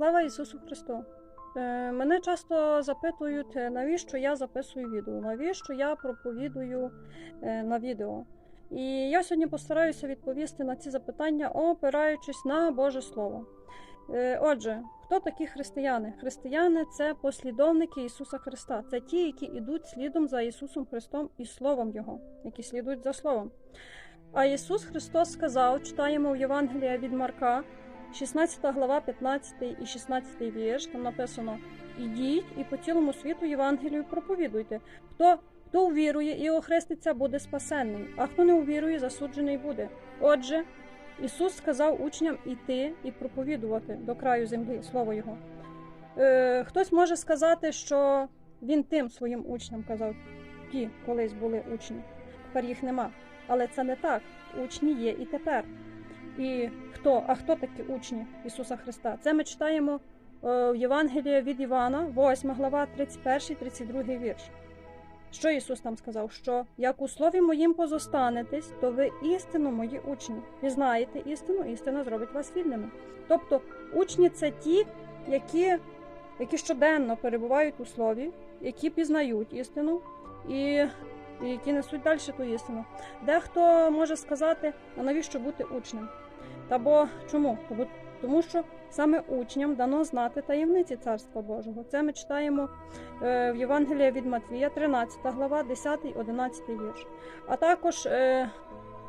Слава Ісусу Христу! Е, Мене часто запитують, е, навіщо я записую відео, навіщо я проповідую е, на відео. І я сьогодні постараюся відповісти на ці запитання, опираючись на Боже Слово. Отже, хто такі християни? Християни це послідовники Ісуса Христа. Це ті, які йдуть слідом за Ісусом Христом і Словом Його, які слідують за Словом. А Ісус Христос сказав, читаємо в Євангелія від Марка, 16 глава, 15 і 16 вірш, там написано: Ідіть і по цілому світу Євангелію проповідуйте. Хто, хто увірує і охреститься, буде спасенний, а хто не увірує, засуджений буде. Отже, Ісус сказав учням іти і проповідувати до краю землі слово Його. Е, хтось може сказати, що він тим своїм учням казав, ті колись були учні, тепер їх нема. Але це не так. Учні є і тепер. І хто? А хто такі учні Ісуса Христа? Це ми читаємо е, в Євангелії від Івана, 8 глава, 31, 32 вірш. Що Ісус там сказав? Що як у слові моїм позостанетесь, то ви істинно мої учні. Пізнаєте істину, істина зробить вас вільними. Тобто учні це ті, які, які щоденно перебувають у слові, які пізнають істину і, і які несуть далі ту істину. Дехто може сказати, а навіщо бути учнем? Та бо чому? Тому- що саме учням дано знати таємниці Царства Божого. Це ми читаємо е, в Євангелії від Матвія, 13 глава, 10, 11 вірш. А також е,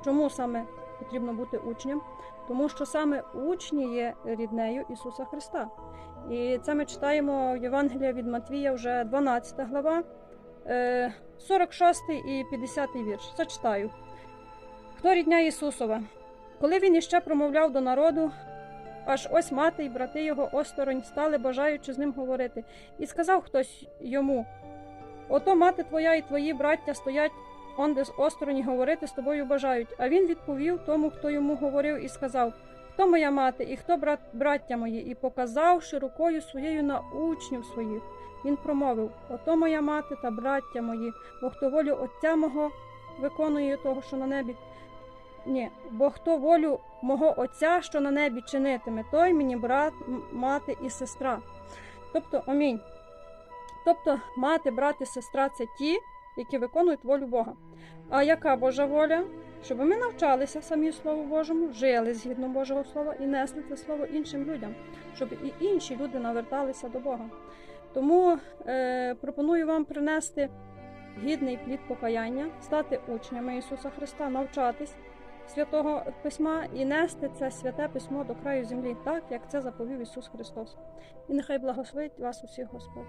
чому саме потрібно бути учнем? Тому що саме учні є ріднею Ісуса Христа. І це ми читаємо в Євангелії від Матвія, вже 12 глава, 46 і 50 вірш. Зачитаю. Хто рідня Ісусова? Коли він іще промовляв до народу, аж ось мати й брати його осторонь стали, бажаючи з ним говорити. І сказав хтось йому: Ото мати твоя і твої браття стоять онде з осторонь говорити з тобою бажають. А він відповів тому, хто йому говорив, і сказав: Хто моя мати і хто брат, браття мої? І показавши рукою своєю на учнів своїх. Він промовив: Ото моя мати та браття мої, бо хто волю Отця мого виконує того, що на небі. Ні, бо хто волю мого Отця, що на небі чинитиме, той мені брат, мати і сестра. Тобто, амінь. Тобто, мати, брат і сестра це ті, які виконують волю Бога. А яка Божа воля? Щоб ми навчалися самі Слову Божому, жили згідно Божого Слова і несли це слово іншим людям, щоб і інші люди наверталися до Бога. Тому е, пропоную вам принести гідний плід покаяння, стати учнями Ісуса Христа, навчатись святого письма і нести це святе письмо до краю землі, так як це заповів Ісус Христос. І нехай благословить вас усіх Господь.